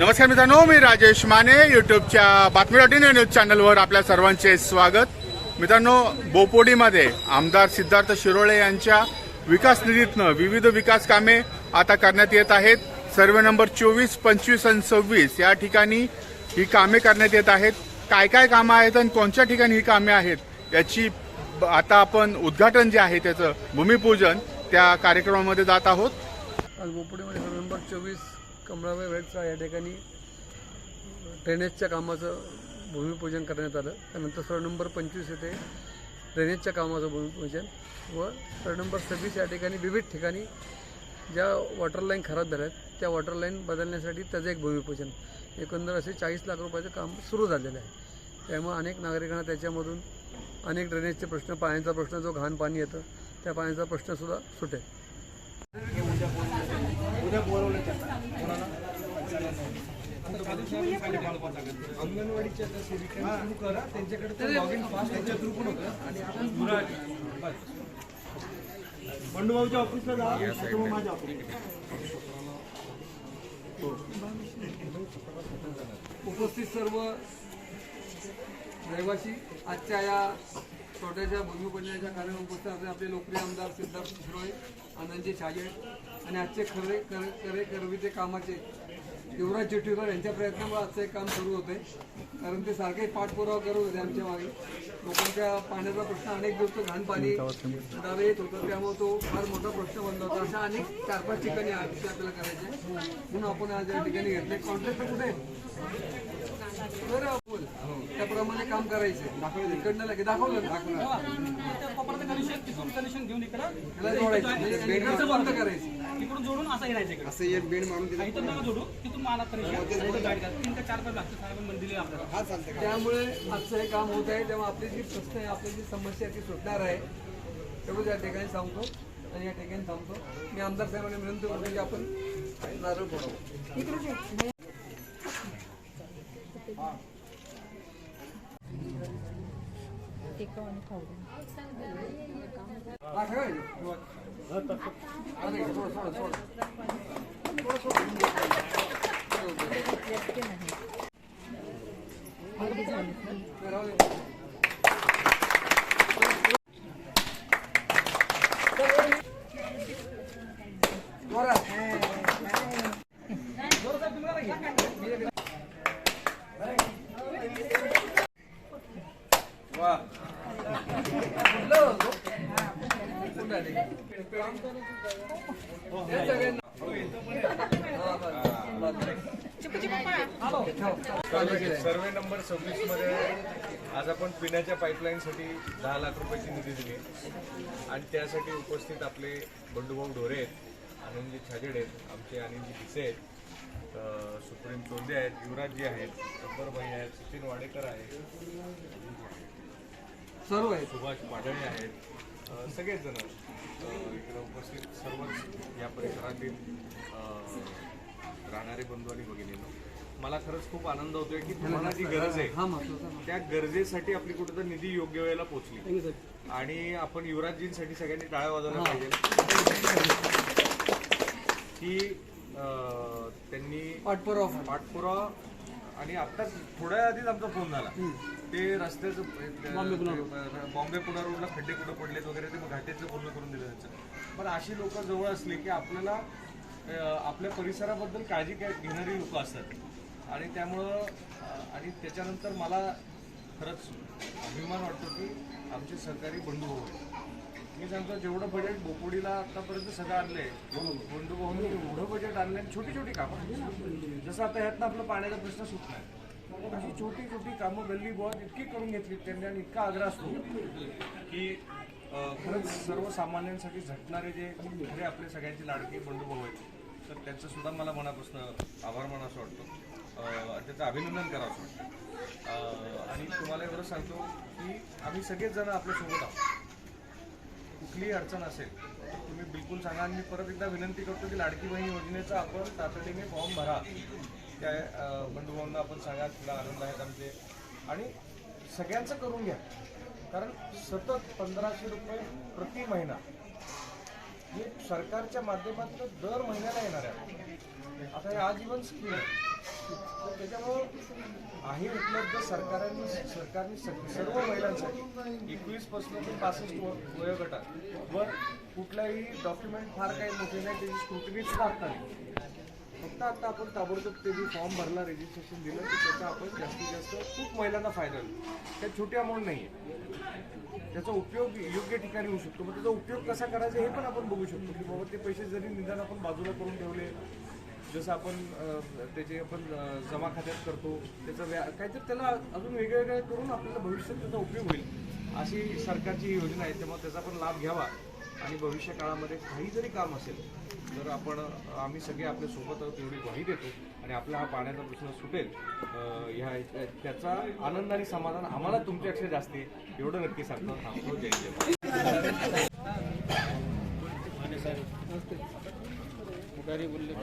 नमस्कार मित्रांनो मी राजेश माने युट्यूबच्या बातमी डॉट इन या न्यूज चॅनलवर आपल्या सर्वांचे स्वागत. मित्रांनो बोपोडीमध्ये आमदार सिद्धार्थ शिरोळे यांच्या विकास निधीतनं विविध विकास कामे आता करण्यात येत आहेत. सर्वे नंबर चोवीस पंचवीस आणि सव्वीस या ठिकाणी ही कामे करण्यात येत आहेत. काय काय कामं आहेत आणि कोणत्या ठिकाणी ही कामे आहेत याची ब- आता आपण उद्घाटन जे आहे त्याचं भूमिपूजन त्या कार्यक्रमामध्ये जात आहोत. आज बोपोडीमध्ये सर्व नंबर चोवीस कमळाबाई वेळचा या ठिकाणी ड्रेनेजच्या कामाचं भूमिपूजन करण्यात आलं. त्यानंतर सर्व नंबर पंचवीस येथे ड्रेनेजच्या कामाचं भूमिपूजन व सर नंबर सव्वीस या ठिकाणी विविध ठिकाणी ज्या वॉटर लाईन खराब झाल्या आहेत त्या वॉटर लाईन बदलण्यासाठी त्याचं एक भूमिपूजन. एकंदर असे चाळीस लाख रुपयाचं काम सुरू झालेलं आहे. त्यामुळे अनेक नागरिकांना त्याच्यामधून अनेक ड्रेनेजचे प्रश्न पाण्याचा प्रश्न जो घाण पाणी येतं त्या पाण्याचा प्रश्नसुद्धा सुटेल. अंगणवाडीच्या त्या सेविका सुरू करा त्यांच्याकडे लॉग इन फास्ट त्यांच्या थ्रू पण होतं. आणि आपण बंडूभाऊच्या ऑफिसला जा किंवा माझ्या उपस्थित सर्व रहिवासी आजच्या या छोट्याशा भूमिपूजनाच्या कार्यक्रम उपस्थित असलेले आपले लोकप्रिय आमदार सिद्धार्थ शिरोळे आनंदजी छाजे आणि आजचे खरे कर करे करविते कामाचे युवराज चिट्टीकर यांच्या प्रयत्नामुळे आजचं एक काम सुरू होते कारण ते सारखे पाठपुरावा करत होते आमच्या मागे. लोकांच्या पाण्याचा प्रश्न अनेक दिवस घाण पाणी दावे येत होतं. त्यामुळे तो फार मोठा प्रश्न बनला होता. अशा अनेक चार पाच ठिकाणी आज आपल्याला करायचे म्हणून आपण आज या ठिकाणी घेतले कॉन्ट्रॅक्टर कुठे आहे? बरं त्याप्रमाणे काम करायचं दाखवलं. इकडनं लगे दाखवलं ना? त्याला जोडायचं. म्हणजे बेडचं बंद. करायचं. इकडून जोडून असं येण्याचं इकडे. असं एक बेड मारून इथं नका जोडू तिथून मला कनेक्शन गाडी करा तीन का चार पाच लागतं साहेबांनी दिले आपल्याला त्यामुळे आजचं हे काम होत आहे. तेव्हा आपली जी प्रश्न आहे आपली जी समस्या आहे ती सुटणार आहे. तेवढंच या ठिकाणी सांगतो आणि या ठिकाणी थांबतो. मी आमदार साहेबांना विनंती करतो की आपण नारळ फोडावं. हा, ठेवायचं. हा, नाही, सोड, सोड, सोड. राहू दे. जोरात. कुठलं? कुठलं आहे ते? हे सगळ्यांना- हा, बस, बस. ठेव. सर्वे नंबर सव्वीसमध्ये आज आपण पिण्याच्या पाईपलाईनसाठी दहा लाख रुपयाची निधी दिली. आणि त्यासाठी उपस्थित आपले बंडूभाऊ ढोरे आहेत आनंदजी छाजेड आहेत आमचे अनिलजी भिसे आहेत सुप्रीम चोंदे आहेत युवराजजी आहेत गब्बरबाई आहेत सचिन वाडेकर आहेत सर्व आहे सुभाष पाडळे आहेत सगळेच जण इकडे उपस्थित सर्वच या परिसरातील राहणारे बंधू आणि भगिनींनो मला खरंच खूप आनंद होतोय की तुम्हाला जी गरज आहे त्या गरजेसाठी आपली कुठेतरी निधी योग्य वेळेला पोहोचली. आणि आपण युवराजजींसाठी सगळ्यांनी टाळ्या वाजवल्या पाहिजे. की त्यांनी पाठपुरावा. पाठपुरावा आणि आत्ताच थोड्या आधीच आमचा फोन झाला. ते रस्त्याचं बॉम्बे पुढा रोडला खड्डे कुठं पडलेत वगैरे ते घाटेचं पूर्ण करून दिलं त्यांचं. पण अशी लोक जवळ असली की आपल्याला आपल्या परिसराबद्दल काळजी घेणारी लोक असतात. आणि त्यामुळं आणि त्याच्यानंतर मला खरंच अभिमान वाटतो की आमचे सहकारी बंधू आहेत. मी सांगतो जेवढं बजेट बोपोडीला आतापर्यंत सगळं आणले बंधू भाऊनी एवढं बजेट आणले आणि छोटी छोटी कामं. जसं आता ह्यातनं आपलं पाण्याचा प्रश्न सुटला अशी छोटी छोटी कामं गल्ली बॉल इतकी करून घेतली त्यांनी आणि इतका आग्रह असतो की खरंच सर्वसामान्यांसाठी झटणारे जे खरे आपले सगळ्यांचे लाडके बंडू भाऊ आहेत तर त्यांचं सुद्धा मला मनापासून आभार माना असं वाटतं. त्याचं अभिनंदन करावं असं वाटतं. आणि तुम्हाला एवढं सांगतो की आम्ही सगळेच जण आपल्यासोबत आहोत. कुठलीही अडचण असेल तर तुम्ही बिलकुल सांगा. आणि मी परत एकदा विनंती करतो की लाडकी बहीण योजनेचा आपण तातडीने फॉर्म भरा. त्या अं, बंधुभावांना आपण सांगा तुला आनंद आहेत आमचे. आणि सगळ्यांचं करून घ्या. कारण सतत पंधराशे रुपये प्रति महिना हे सरकारच्या माध्यमातून दर महिन्याला येणार आहे आता हे आजीवन स्कीम आहे. तर त्याच्यामुळं आहे उपलब्ध सरकारने सरकारने सर्व महिलांसाठी एकवीसपासून ते पासष्ट वयोगटात. वर कुठलाही डॉक्युमेंट फार काही मोठे नाही त्याची स्क्रुटिनी सुद्धा नाही फक्त आता आपण ताबडतोब ते जे फॉर्म भरला रजिस्ट्रेशन दिलं तर त्याचा आपण जास्तीत जास्त खूप महिलांना फायदा होईल. त्या छोटी अमाऊंट नाही आहे त्याचा उपयोग योग्य ठिकाणी होऊ शकतो. मग त्याचा उपयोग कसा करायचा हे पण आपण बघू शकतो की बाबा ते पैसे जरी निदान आपण बाजूला करून ठेवले जसं आपण त्याचे आपण जमा खात्यात करतो त्याचा व्या काहीतरी त्याला अजून वेगवेगळे करून आपल्याला भविष्यात त्याचा उपयोग होईल. अशी सरकारची योजना आहे त्यामुळे त्याचा पण लाभ घ्यावा. आणि भविष्य काळामध्ये काही जरी काम असेल तर आपण आम्ही सगळे आपल्यासोबत तेवढी ग्वाही देतो. आणि आपला हा पाण्याचा प्रश्न सुटेल ह्या त्याचा आनंद आणि समाधान आम्हाला तुमच्यापेक्षा जास्त आहे एवढं नक्की सांगतो थांबतो जय जय मुखारी बोलले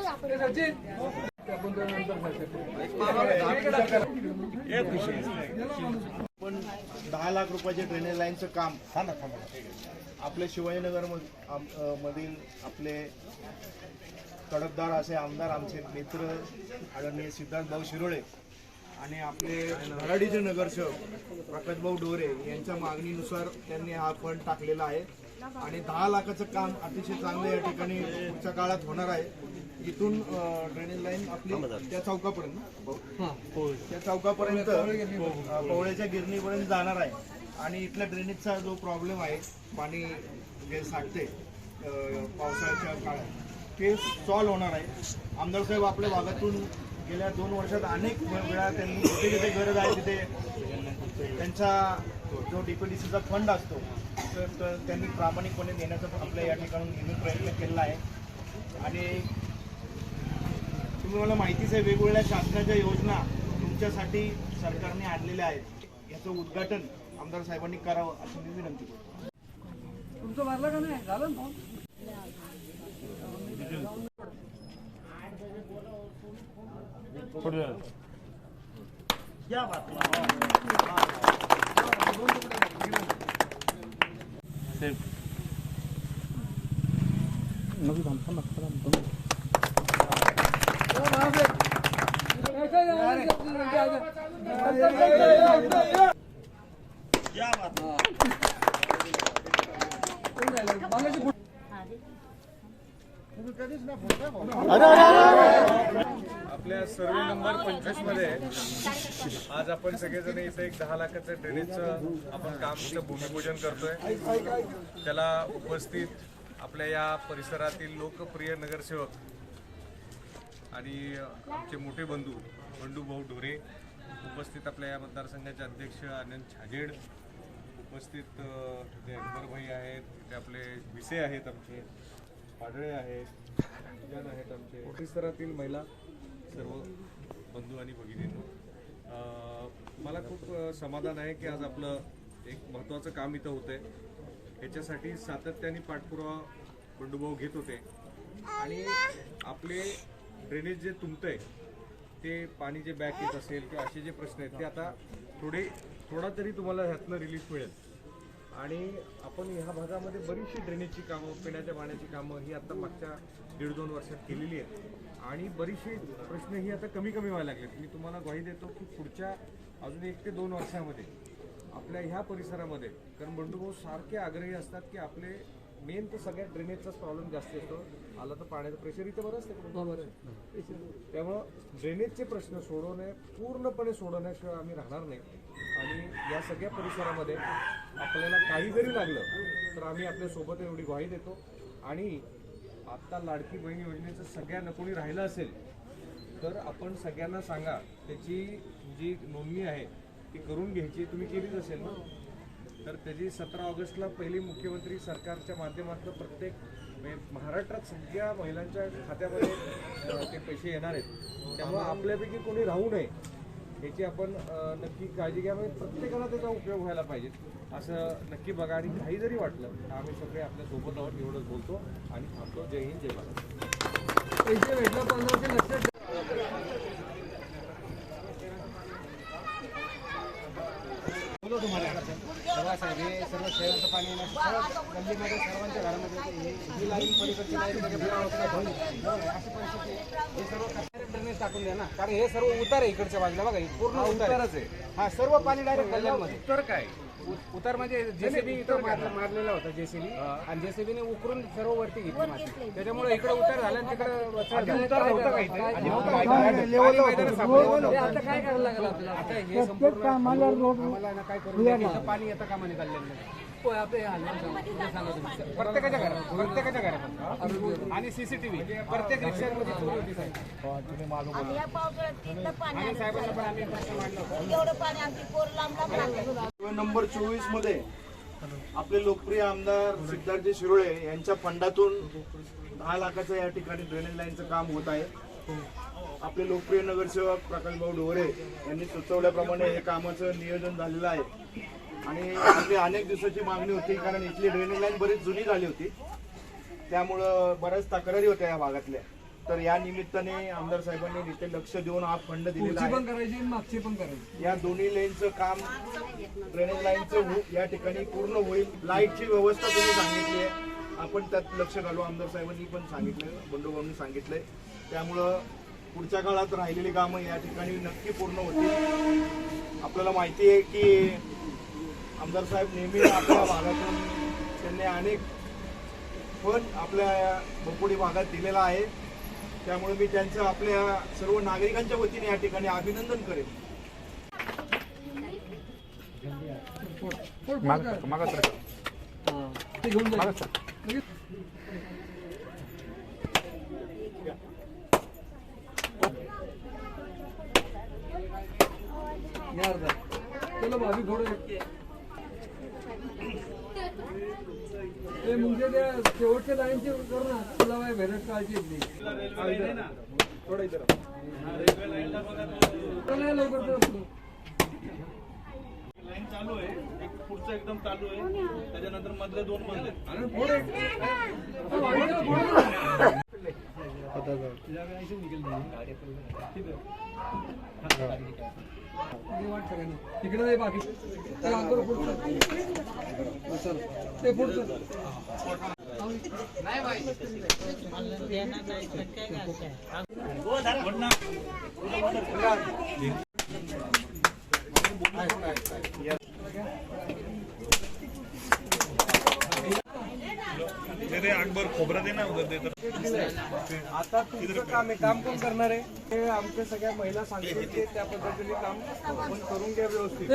आपण आपण पण दहा लाख रुपयाचे ड्रेनेज लाईनचं काम आपले शिवाजीनगर मधील आपले कडकदार असे आमदार आमचे मित्र आदरणीय सिद्धार्थ भाऊ शिरोळे आणि आपले धडाडीचे नगरसेवक प्रकाशभाऊ डोरे यांच्या मागणीनुसार त्यांनी हा फंड टाकलेला आहे. आणि दहा लाखाचं काम अतिशय चांगलं या ठिकाणी पुढच्या काळात होणार आहे. इथून ड्रेनेज लाईन आपली त्या चौकापर्यंत. ना? त्या चौकापर्यंत पवळ्याच्या गिरणीपर्यंत जाणार आहे. आणि इथल्या ड्रेनेजचा जो प्रॉब्लेम आहे पाणी जे साठते पावसाळ्याच्या काळात ते सॉल्व्ह होणार आहे. आमदार साहेब आपल्या भागातून गेल्या दोन वर्षात अनेक वेळा त्यांनी जिथे जिथे गरज आहे तिथे त्यांचा जो डीपीडीसीचा फंड असतो तर तर त्यांनी प्रामाणिकपणे देण्याचा आपल्या या ठिकाणी नेहमी प्रयत्न केलेला आहे. आणि तुम्ही मला माहितीच आहे वेगवेगळ्या शासनाच्या योजना तुमच्यासाठी सरकारने आणलेल्या आहेत. याचं उद्घाटन आमदार साहेबांनी करावं अशी मी विनंती करतो. तुमचं मारलं का नाही? झालं ना? आपल्या सर्वे नंबर पंचवीसमध्ये आज आपण सगळेजण इथं एक दहा लाखाचं ड्रेनेजचं आपण काम भूमिपूजन करतोय. त्याला उपस्थित आपल्या या परिसरातील लोकप्रिय नगरसेवक आणि आमचे मोठे बंधू बंडू भाऊ ढोरे उपस्थित आपल्या या मतदारसंघाचे अध्यक्ष आनंद छाजेड उपस्थित अ, अकबरभाई आहेत ते आपले विसे आहेत आमचे पाडळे आहेत जन आहेत आमचे परिसरातील महिला सर्व बंधू आणि भगिनींनो. मला खूप समाधान आहे की आज आपलं एक महत्त्वाचं काम इथं होतं आहे याच्यासाठी सातत्याने पाठपुरावा बंडूभाऊ घेत होते. आणि आपले ड्रेनेज जे तुंबतंय ते पाणी जे बॅक येत असेल किंवा असे जे प्रश्न आहेत ते आता थोडे थोडा तरी तुम्हाला ह्यातनं रिलीफ मिळेल. आणि आपण ह्या भागामध्ये बरीचशी ड्रेनेजची कामं पिण्याच्या पाण्याची कामं ही आता मागच्या दीड दोन वर्षात केलेली आहेत. आणि बरीचशी प्रश्न ही आता कमी कमी व्हायला लागलेत. मी तुम्हाला ग्वाही देतो की पुढच्या अजून एक ते दोन वर्षामध्ये आपल्या ह्या परिसरामध्ये कारण बंडूभाऊ सारखे आग्रही असतात की आपले मेन तर सगळ्यात ड्रेनेजचाच प्रॉब्लेम जास्त येतो आला तर पाण्याचं प्रेशर इथं बरं असतं त्यामुळं ड्रेनेजचे प्रश्न सोडवणे पूर्णपणे सोडवण्याशिवाय आम्ही राहणार नाही. आणि या सगळ्या परिसरामध्ये आपल्याला काही जरी लागलं तर आम्ही आपल्यासोबत एवढी ग्वाही देतो. आणि आत्ता लाडकी बहीण योजनेचं सगळ्यांना कोणी राहिलं असेल तर आपण सगळ्यांना सांगा त्याची जी नोंदणी आहे ती करून घ्यायची. तुम्ही केलीच असेल ना? तर त्याची सतरा ऑगस्टला पहिली मुख्यमंत्री सरकारच्या माध्यमातून प्रत्येक म्हणजे महाराष्ट्रात सगळ्या महिलांच्या खात्यामध्ये ते पैसे येणार आहेत. त्यामुळे आपल्यापैकी कोणी राहू नये याची आपण नक्की काळजी घ्या म्हणजे प्रत्येकाला त्याचा उपयोग व्हायला पाहिजे. असं नक्की बघा आणि काही जरी वाटलं तर आम्ही सगळे आपल्यासोबत आहोत एवढंच बोलतो. आणि थांबतो. जय हिंद जय भारत. पैसे भेटलं पंधराशे लक्षात बघा साहेब हे सर्व शहराचं पाणी गल्लीमध्ये सर्वांच्या घरामध्ये हे- लाईन पलीकडची लाईन म्हणजे आहे? अशी परिस्थिती आहे. हे सर्व ड्रेनेज टाकून द्या ना. कारण हे सर्व उतार आहे इकडच्या बाजूला. बघा हे पूर्ण उतारच आहे. हा सर्व पाणी डायरेक्ट गल्ल्यांमध्ये. तर काय? उ- उतार म्हणजे जेसीबी इथं मारला- मारलेला होता जेसीबी. आणि जेसीबीने उकरून सर्व वरती घेतली माती. त्याच्यामुळे इकडे उतार झाला आणि तिकडे उतार नव्हता. आधी मैदानात सापडलं हे. आता काय करायला लागेल आपल्याला? आता हे संपूर्ण आम्हाला ना काय करून द्या की इथं पाणी येतं का म्हणे गल्ल्यांमध्ये. हे प्रत्येकाच्या घरात प्रत्येकाच्या घरात आणि सीसीटीव्ही प्रत्येक रिक्षामध्ये चोरी होती साहेब. आणि या पावसाळ्यात तिथलं पाणी आणि आलं. साहेबांना पण आम्ही प्रश्न मांडला. होता एवढं पाणी आमची पोर लांब लांब राहतात. नंबर चोवीसमध्ये आपले लोकप्रिय आमदार सिद्धार्थजी शिरोळे यांच्या फंडातून दहा लाखाचं या ठिकाणी ड्रेनेज लाईनचं काम होत आहे. आपले लोकप्रिय नगरसेवक प्रकाशभाऊ डोरे यांनी सुचवल्याप्रमाणे हे कामाचं नियोजन झालेलं आहे. आणि आपली अनेक दिवसाची मागणी होती कारण इथली ड्रेनेज लाईन बरीच जुनी झाली होती. त्यामुळं बऱ्याच तक्रारी होत्या या भागातल्या. तर या निमित्ताने आमदार साहेबांनी इथे लक्ष देऊन हा फंड दिलेला आहे. पण करायची आणि मागची पण करायची. या दोन्ही लेनचं काम ड्रेनेज लाईनचं हो- या ठिकाणी पूर्ण होईल. लाईटची व्यवस्था तुम्ही सांगितली आहे. आपण त्यात लक्ष घालू. आमदार साहेबांनी पण सांगितलं बंडोबांनी सांगितलंय. त्यामुळं पुढच्या काळात राहिलेली कामं या ठिकाणी नक्की पूर्ण होतील. आपल्याला माहिती आहे की आमदार साहेब नेहमी आपल्या भागातून त्यांनी अनेक पण आपल्या बोपोडी भागात दिलेला आहे. त्यामुळे मी त्यांचं आपल्या सर्व नागरिकांच्या वतीने या ठिकाणी अभिनंदन करेन. हा. चलो भाभी थोडं ते म्हणजे त्या शेवटच्या लाईनची कर ना तुला काय भेटत काळजी येतली थोडं इथं नाही लवकर. लाईन चालू आहे. एक पुढचं एकदम चालू आहे. त्याच्यानंतर मधले दोन बंद आहेत अरे पुढे. ते वाढलं, नाही हे वाट सगळ्यांनी. तिकडे नाही बाकी ते अंगावर पुढचं. चल. ते पुढचं आता तुमचं काम आहे काम कोण करणार आहे? ते आमच्या सगळ्या महिला सांगतील ते त्या पद्धतीने काम आपण करून घ्या व्यवस्थित.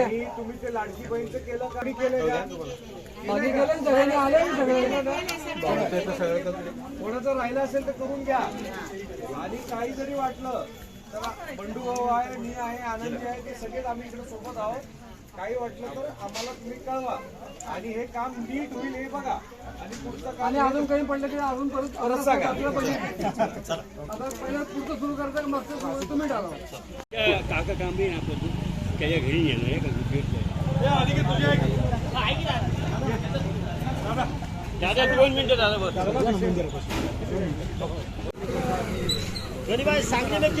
आणि तुम्ही ते लाडकी बहीणचं केलं केलं का बाकी गेलं ना सगळ्यांनी आले सगळ्यांनी? कोणाचं राहिलं असेल तर करून घ्या. आणि काही जरी वाटलं तर बंडू भाऊ आहे मी आहे आनंदी आहे ते सगळेच आम्ही इकडे सोबत आहोत. काही वाटलं तर आम्हाला तुम्ही कळवा. आणि हे काम नीट होईल हे बघा. आणि पुढचं काम आणि अजून काही पडलं की अजून परत परत सांगा. आता पहिलं पुढचं सुरू करता मागचं सुरू तुम्ही टाका काका काम बी आपण त्याच्या घरी येणार आहे का दादा दोन मिनिटं दादा बस. गणिबाई सांगली